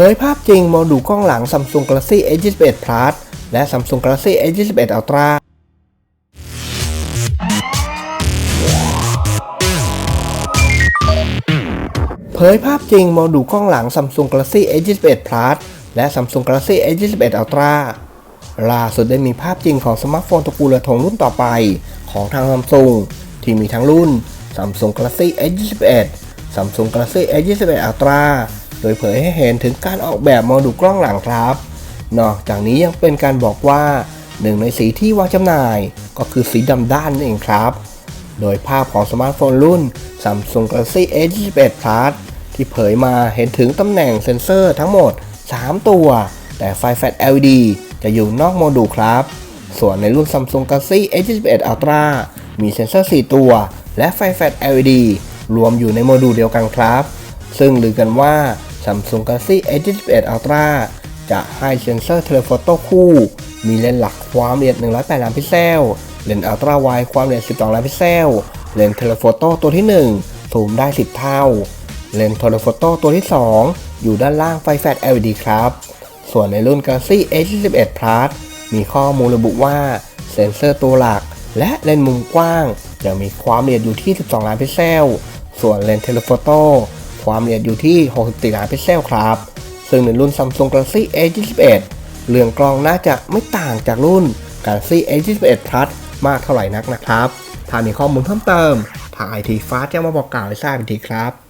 ผยภาพจริงโมดูลกล้องหลัง Samsung Galaxy S21 Plus และ Samsung Galaxy S21 Ultra เผยภาพจริงโมดูลกล้องหลัง Samsung Galaxy S21 Plus และ Samsung Galaxy S21 Ultra ล่าสุดได้มีภาพจริงของสมาร์ทโฟนตระกูลเรือธงรุ่นต่อไปของทาง Samsung ที่มีทั้งรุ่น Samsung Galaxy S21 Samsung Galaxy S21 Ultra ยเผยให้เห็นถึงการออกแบบโมดูลกล้องหลังครับ นอกจากนี้ยังเป็นการบอกว่าหนึ่งในสีที่วางจำหน่าย ก็คือสีดำด้านนั่นเองครับ โดยภาพของสมาร์ทโฟนรุ่น Samsung Galaxy S21 Plus ที่เผยมาเห็นถึงตำแหน่งเซ็นเซอร์ทั้งหมด 3 ตัว แต่ไฟแฟลช LED จะอยู่นอกโมดูลครับ ส่วนในรุ่น Samsung Galaxy S21 Ultra มีเซ็นเซอร์ 4 ตัว และไฟแฟลช LED รวมอยู่ในโมดูลเดียวกันครับ ซึ่งลือกันว่า Samsung Galaxy S21 Ultra จะให้เซ็นเซอร์เทเลโฟโต้คู่ มีเลนส์หลักความละเอียด 108 ล้านพิกเซล เลนส์อัลตร้าไวด์ความละเอียด 12 ล้านพิกเซล เลนส์เทเลโฟโต้ตัวที่ 1 ซูมได้ 10 เท่า เลนส์เทเลโฟโต้ตัวที่ 2 อยู่ด้านล่างไฟแฟลช LED ครับ ส่วนในรุ่น Galaxy S21 Plus มีข้อมูลระบุว่าเซ็นเซอร์ตัวหลัก และเลนส์มุมกว้างจะมีความละเอียดอยู่ที่ 12 ล้านพิกเซล ส่วนเลนส์เทเลโฟโต้ ความละเอียดอยู่ที่ 64ล้านพิกเซลครับ ซึ่งในรุ่น Samsung Galaxy A21 เรื่องกล้องน่าจะไม่ต่างจากรุ่น Galaxy A21 Plus มากเท่าไหร่นักนะครับ ถ้ามีข้อมูลเพิ่มเติม ทาง IT Fast จะมาบอกกล่าวให้ทราบอีกทีครับ